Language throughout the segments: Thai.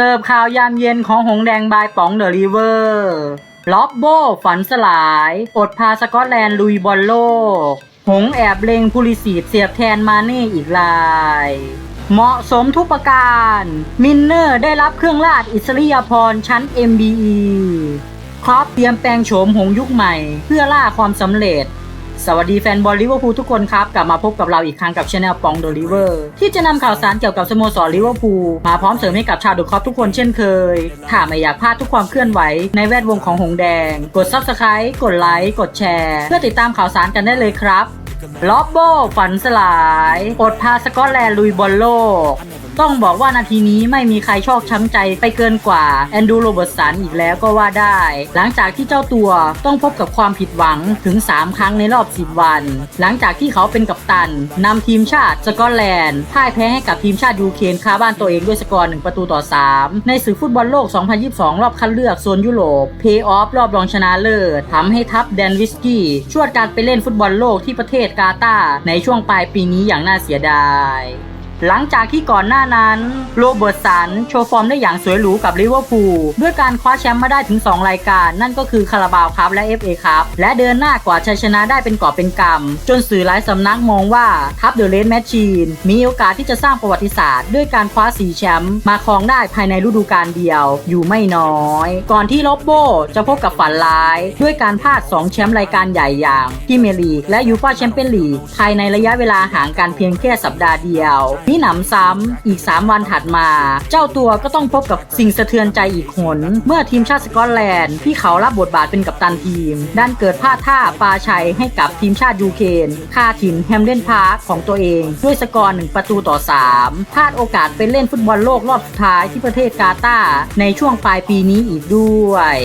เสิร์ฟข่าวยามเย็นของหงแดงบายป๋องเดอะริเวอร์ล็อบโบฝันสลาย อดพาสกอตแลนด์ลุยบอลโลก หงแอบเลงพูลิสีดเสียบแทนมาเน่อีกลาย เหมาะสมทุกประการ มินเนอร์ได้รับเครื่องราชอิสริยาภรณ์ชั้น MBE ครอปเตรียมแปลงโฉมหงยุคใหม่ เพื่อล่าความสำเร็จ สวัสดีแฟนบอลลิเวอร์พูลทุกคนครับ กลับมาพบกับเราอีกครั้งกับช anel ปองเดลิเวอร์ที่จะนำข่าวสารเกี่ยวกับสโมสรลิเวอร์พูลมาพร้อมเสริมให้กับชาวดูคอปทุกคนเช่นเคย ถ้าไม่อยากพลาดทุกความเคลื่อนไหวในแวดวงของหงแดง กด Subscribe กดไลค์กดแชร์ เพื่อติดตามข่าวสารกันได้เลยครับล็อบโบฝันสลายอดพาสกอตแลนด์ลุยบอลโลก ต้องบอกว่านาทีนี้ไม่มีใครชอกช้ำใจไปเกินกว่าแอนดูโรเบิร์ตสันอีกแล้วก็ว่าได้ หลังจากที่เจ้าตัวต้องพบกับความผิดหวังถึง 3 ครั้งในรอบ 10 วัน หลังจากที่เขาเป็นกัปตันนำทีมชาติสกอตแลนด์พ่ายแพ้ให้กับทีมชาติยูเครนคาบ้านตัวเองด้วยสกอร์ 1 ประตูต่อ 3 ในศึกฟุตบอลโลก 2022 รอบคัดเลือกโซนยุโรปเพย์ออฟรอบรองชนะเลิศทำให้ทัพแดนวิสกี้ชวดการไปเล่นฟุตบอลโลกที่ประเทศกาตาร์ในช่วงปลายปีนี้อย่างน่าเสียดาย หลังจากที่ก่อนหน้านั้นโรเบิร์ตสันโชว์ฟอร์มได้อย่างสวยหรูกับลิเวอร์พูลด้วยการคว้าแชมป์มาได้ถึง 2 รายการ นั่นก็คือคาราบาวครับและ FA ครับและเดินหน้ากว่าชัยชนะได้เป็นกอบเป็นกำจนสื่อหลายสำนักมองว่าทัพเดอะเรดแมชชีนมีโอกาสที่จะสร้างประวัติศาสตร์ ด้วยการคว้าสีแชมป์มาครองได้ภายในฤดูกาลเดียวอยู่ไม่น้อย ก่อนที่ลอบโบจะพบกับฝันร้าย ด้วยการพลาด 2 แชมป์รายการใหญ่อย่างพรีเมร์ลีกและยูฟ่าแชมเปี้ยนลีกภายในระยะเวลาห่างกันเพียงแค่สัปดาห์เดียวมีหนำซ้ำอีก 3 วันถัดมา เจ้าตัวก็ต้องพบกับสิ่งสะเทือนใจอีกหน เมื่อทีมชาติสกอตแลนด์ที่เขารับบทบาทเป็นกัปตันทีม ด้านเกิดพลาดท่าปาชัยให้กับทีมชาติยูเครนคาถิ่นแฮมเดนพาร์คของตัวเองด้วยสกอร์1ประตูต่อ 3 พลาดโอกาสไปเล่นฟุตบอลโลกรอบสุดท้ายที่ประเทศกาตาร์ในช่วงปลายปีนี้อีกด้วย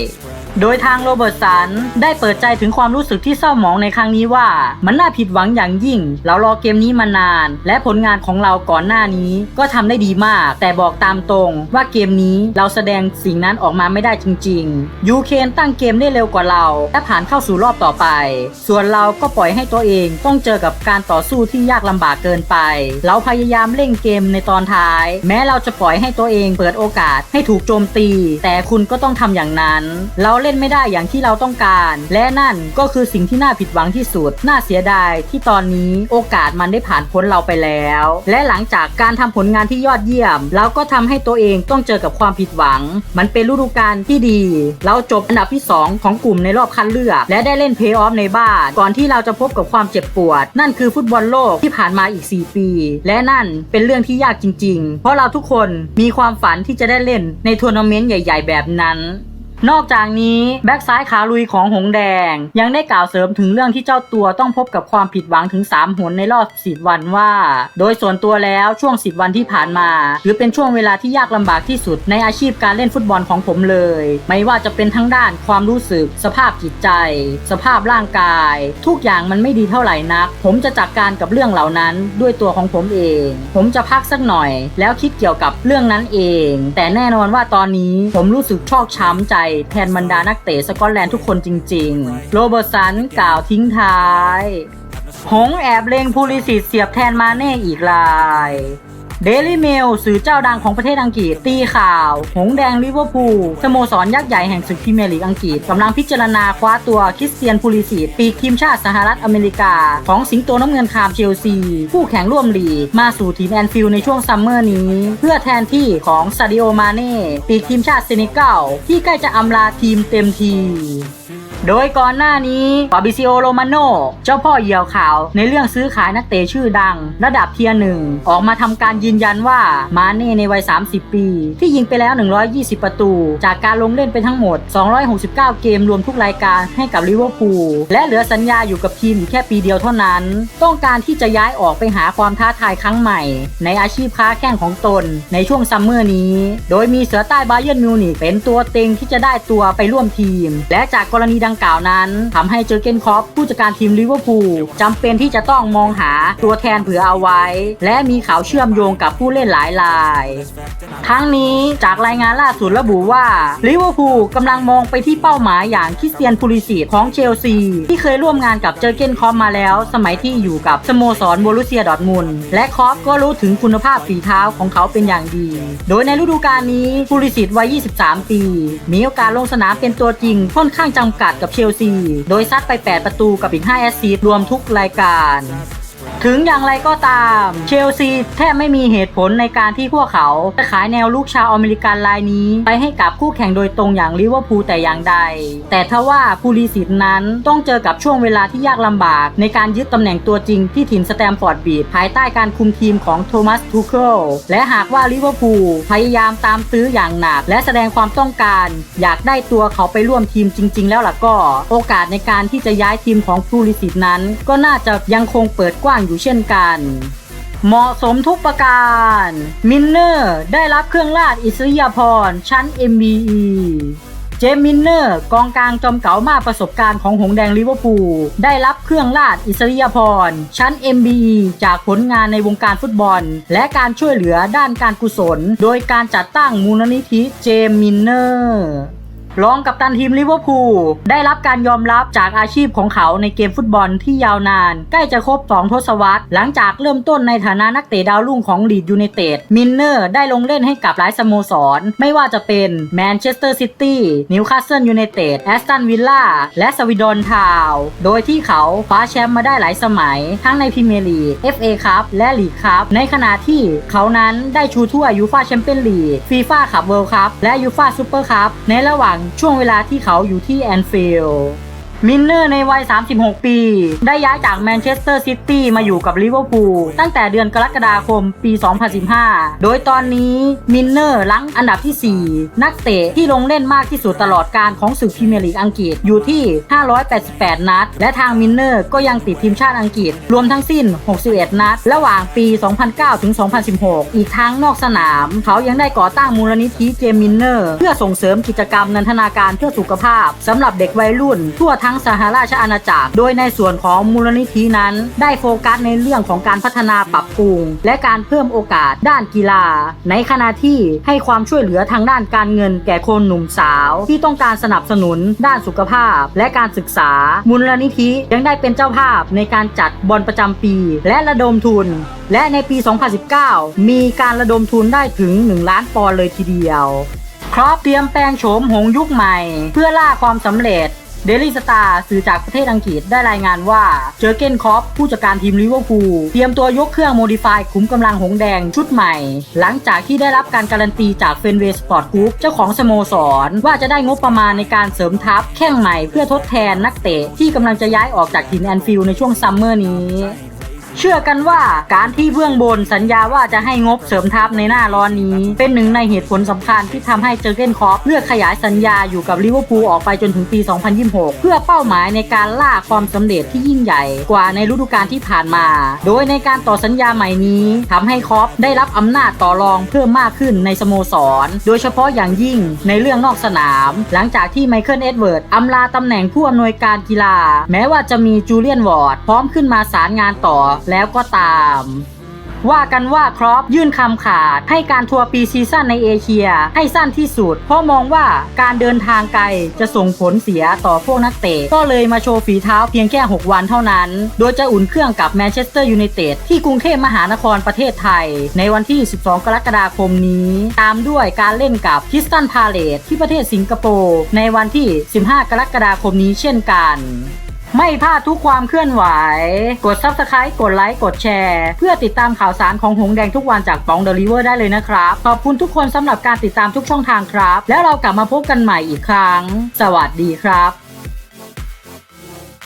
โดยทางโรเบิร์ตสันได้เปิดใจถึงความรู้สึกที่เศร้าหมองในครั้งนี้ว่า มันน่าผิดหวังอย่างยิ่ง เรารอเกมนี้มานาน และผลงานของเราก่อนหน้านี้ ก็ทำได้ดีมาก แต่บอกตามตรงว่าเกมนี้เราแสดงสิ่งนั้นออกมาไม่ได้จริงๆยูเครนตั้งเกมได้เร็วกว่าเรา และผ่านเข้าสู่รอบต่อไป ส่วนเราก็ปล่อยให้ตัวเองต้องเจอกับการต่อสู้ที่ยากลำบากเกินไป เราพยายามเร่งเกมในตอนท้าย แม้เราจะปล่อยให้ตัวเองเปิดโอกาสให้ถูกโจมตี แต่คุณก็ต้องทำอย่างนั้น เราเล่นไม่ได้อย่างที่เราต้องการ และนั่นก็คือสิ่งที่น่าผิดหวังที่สุด น่าเสียดายที่ตอนนี้โอกาสมันได้ผ่านพ้นเราไปแล้ว และหลังจากการทำผลงานที่ยอดเยี่ยม เราก็ทำให้ตัวเองต้องเจอกับความผิดหวัง มันเป็นฤดูกาลที่ดี เราจบอันดับที่ 2 ของกลุ่มในรอบคัดเลือก และได้เล่นเพย์ออฟในบ้าน ก่อนที่เราจะพบกับความเจ็บปวด นั่นคือฟุตบอลโลกที่ผ่านมาอีก 4 ปี และนั่นเป็นเรื่องที่ยากจริง ๆ เพราะเราทุกคนมีความฝันที่จะได้เล่นในทัวร์นาเมนต์ใหญ่ ๆ แบบนั้น นอกจากนี้แบ็กซ้ายขาลุยของหงแดง ยังได้กล่าวเสริมถึงเรื่องที่เจ้าตัวต้องพบกับความผิดหวังถึง 3 หนในรอบ 10 วันว่า โดยส่วนตัวแล้วช่วง 10 วันที่ผ่านมาถือเป็นช่วงเวลาที่ยากลำบากที่สุดในอาชีพการเล่นฟุตบอลของผมเลย ไม่ว่าจะเป็นทั้งด้านความรู้สึก สภาพจิตใจ สภาพร่างกาย ทุกอย่างมันไม่ดีเท่าไหร่นัก ผมจะจัดกการกับเรื่องเหล่านั้นด้วยตัวของผมเอง ผมจะพักสักหน่อย แล้วคิดเกี่ยวกับเรื่องนั้นเอง แต่แน่นอนว่าตอนนี้ผมรู้สึกชอกช้ำใจแทนบรรดานักเตะสกอตแลนด์ทุกคนจริงๆ โรเบิร์ตสันกล่าวทิ้งท้าย หงแอบเลงพูลิสิตเสียบแทนมาเน่อีกลาย เดลี่เมลสื่อเจ้าดังของประเทศอังกฤษ ตีข่าว หงแดงลิเวอร์พูลสโมสรยักษ์ใหญ่แห่งศึกพรีเมียร์ลีกอังกฤษกำลังพิจารณาคว้าตัวคริสเตียนพูลิสิตปีกทีมชาติสหรัฐอเมริกา ของสิงโตน้ำเงินคามเชลซีคู่แข่งร่วมลีกมาสู่ทีมแอนฟิลในช่วงซัมเมอร์นี้ เพื่อแทนที่ของซาดิโอมาเน่ปีกทีมชาติเซเนกัลที่ใกล้จะอำลาทีมเต็มที โดยก่อนหน้านี้ฟาบิซิโอโรมาโนเจ้าพ่อเหยี่ยวขาวในเรื่องซื้อขายนักเตะชื่อดัง ระดับเทียร์หนึ่งออกมาทำการยืนยันว่ามาเน่ในวัย 30 ปี ที่ยิงไปแล้ว 120 ประตู จากการลงเล่นไปทั้งหมด 269 เกมรวมทุกรายการให้กับลิเวอร์พูลและเหลือสัญญาอยู่กับทีมแค่ปีเดียวเท่านั้น ต้องการที่จะย้ายออกไปหาความท้าทายครั้งใหม่ ในอาชีพค้าแข่งของตนในช่วงซัมเมอร์นี้ โดยมีเสือใต้บาเยิร์นมิวนิกเป็นตัวเต็งที่จะได้ตัวไปร่วมทีม และจากกรณีดังงกล่าวนั้นทำให้เจอเกนคอปผู้จัดการทีมลิเวอร์พูลจำเป็นที่จะต้องมองหาตัวแทนเผื่อเอาไว้ และมีข่าวเชื่อมโยงกับผู้เล่นหลายราย ทั้งนี้จากรายงานล่าสุดระบุว่าลิเวอร์พูลกำลังมองไปที่เป้าหมายอย่างคริสเตียนพูลิสิตของเชลซี ที่เคยร่วมงานกับเจอเกนคอปมาแล้ว สมัยที่อยู่กับสโมสรโบรุเซียดอร์ทมุนและคอปก็รู้ถึงคุณภาพฝีเท้าของเขาเป็นอย่างดี โดยในฤดูกาลนี้พูลิสิตวัย 23 ปี มีโอกาสลงสนามเป็นตัวจริงค่อนข้างจำกัดกับเชลซี โดยซัดไป 8 ประตูกับอีก 5 แอสซีสรวมทุกรายการ ถึงอย่างไรก็ตาม เชลซีแทบไม่มีเหตุผลในการที่พวกเขาจะขายแนวลูกชาวอเมริกันรายนี้ ไปให้กับคู่แข่งโดยตรงอย่างลิเวอร์พูลแต่อย่างใด แต่ทว่าพูลีสิตนั้นต้องเจอกับช่วงเวลาที่ยากลำบาก ในการยึดตำแหน่งตัวจริงที่ถิ่นสแตมฟอร์ดบีดภายใต้การคุมทีมของโทมัสทูเคิลและหากว่าลิเวอร์พูลพยายามตามตื้ออย่างหนัก และแสดงความต้องการ อยากได้ตัวเขาไปร่วมทีมจริง ๆ แล้วล่ะก็ โอกาสในการที่จะย้ายทีมของพูลิสิตนั้น ก็น่าจะยังคงเปิดกว้างอยู่เช่นกัน เหมาะสมทุกประการ มินเนอร์ได้รับเครื่องราชอิสริยาภรณ์ชั้น MBE เจมินเนอร์กองกลางจอมเก๋ามากประสบการณ์ของหงแดงลิเวอร์พูลได้รับเครื่องราชอิสริยาภรณ์ชั้น MBE จากผลงานในวงการฟุตบอล และการช่วยเหลือด้านการกุศล โดยการจัดตั้งมูลนิธิเจมินเนอร์ รองกับตันทีมลิเวอร์พูลได้รับการยอมรับจากอาชีพของเขาในเกมฟุตบอลที่ยาวนาน ใกล้จะครบ 2 ทศวรรษ หลังจากเริ่มต้นในฐานะนักเตะดาวรุ่งของลีดยูไนเต็ดมินเนอร์ได้ลงเล่นให้กับหลายสโมสร ไม่ว่าจะเป็นแมนเชสเตอร์ซิตี้นิวคาสเซิลยูไนเต็ดแอสตันวิลล่าและสวิดอนทาว โดยที่เขาคว้าแชมป์มาได้หลายสมัย ทั้งในพรีเมียร์ลีก FA คัพและลีกคัพในขณะที่เขานั้นได้ชูถ้วยยูฟาแชมเปี้ยนลีกฟีฟ่าคัพเวิลด์คัพและยูฟาซูเปอร์คัพในระหว่างช่วงเวลาที่เขาอยู่ที่แอนฟิลด์ มินเนอร์ในวัย 36 ปี ได้ย้ายจากแมนเชสเตอร์ซิตี้มาอยู่กับลิเวอร์พูลตั้งแต่เดือนกรกฎาคมปี 2015 โดยตอนนี้มินเนอร์ลังอันดับที่ 4 นักเตะที่ลงเล่นมากที่สุดตลอดการของศึกพรีเมียร์ลีกอังกฤษอยู่ที่ 588 นัด และทางมินเนอร์ก็ยังติดทีมชาติอังกฤษ รวมทั้งสิ้น 61 นัด ระหว่างปี 2009 ถึง 2016 อีกทั้งนอกสนาม เขายังได้ก่อตั้งมูลนิธิเจมมินเนอร์ เพื่อส่งเสริมกิจกรรมนันทนาการเพื่อสุขภาพสำหรับเด็กวัยรุ่นทั่วทั้งงสหราชอาณาจักร โดยในส่วนของมูลนิธินั้น ได้โฟกัสในเรื่องของการพัฒนาปรับปรุง และการเพิ่มโอกาสด้านกีฬา ในขณะที่ให้ความช่วยเหลือทางด้านการเงินแก่คนหนุ่มสาว ที่ต้องการสนับสนุนด้านสุขภาพ และการศึกษา มูลนิธิยังได้เป็นเจ้าภาพในการจัดบอลประจำปี และระดมทุน และในปี 2019 มีการระดมทุนได้ถึง 1 ล้านปอนด์เลยทีเดียว ครอปเตรียมแปลงโฉมหงยุคใหม่ เพื่อล่าความสำเร็จ เดลี่สตาร์สื่อจากประเทศอังกฤษได้รายงานว่าเจอเกนคอปผู้จัดการทีมลิเวอร์พูลเตรียมตัวยกเครื่องโมดิฟายขุมกำลังหงแดงชุดใหม่ หลังจากที่ได้รับการการันตีจากเฟนเวสปอร์ตกรุ๊ปเจ้าของสโมสร ว่าจะได้งบประมาณในการเสริมทัพแข้งใหม่เพื่อทดแทนนักเตะที่กำลังจะย้ายออกจากทีมแอนฟิลในช่วงซัมเมอร์นี้ เชื่อกันว่าการที่เบื้องบนสัญญาว่าจะให้งบเสริมทัพในหน้าร้อนนี้ เป็นหนึ่งในเหตุผลสำคัญที่ทำให้เจอร์เกนคอปเลือกขยายสัญญาอยู่กับลิเวอร์พูลออกไปจนถึงปี 2026 เพื่อเป้าหมายในการล่าความสำเร็จที่ยิ่งใหญ่กว่าในฤดูกาลที่ผ่านมา โดยในการต่อสัญญาใหม่นี้ทำให้คอปได้รับอำนาจต่อรองเพิ่มมากขึ้นในสโมสร โดยเฉพาะอย่างยิ่งในเรื่องนอกสนาม หลังจากที่ไมเคิลเอ็ดเวิร์ดอำลาตำแหน่งผู้อำนวยการกีฬา แม้ว่าจะมีจูเลียนวอร์ดพร้อมขึ้นมาสารงานต่อแล้วก็ตาม ว่ากันว่าครอปยื่นคำขาดให้การทัวร์ปีซีซั่นในเอเชียให้สั้นที่สุด เพราะมองว่าการเดินทางไกลจะส่งผลเสียต่อพวกนักเตะ ก็เลยมาโชว์ฝีเท้าเพียงแค่ 6 วันเท่านั้น โดยจะอุ่นเครื่องกับแมนเชสเตอร์ยูไนเต็ดที่กรุงเทพมหานครประเทศไทย ในวันที่ 12 กรกฎาคมนี้ ตามด้วยการเล่นกับคิสตันพาเลตที่ประเทศสิงคโปร์ในวันที่ 15 กรกฎาคมนี้เช่นกัน ไม่พลาดทุกความเคลื่อนไหว กด Subscribe กดไลค์กดแชร์ เพื่อติดตามข่าวสารของหงแดงทุกวันจากปองเดลิเวอร์ได้เลยนะครับ ขอบคุณทุกคนสำหรับการติดตามทุกช่องทางครับ แล้วเรากลับมาพบกันใหม่อีกครั้ง สวัสดีครับ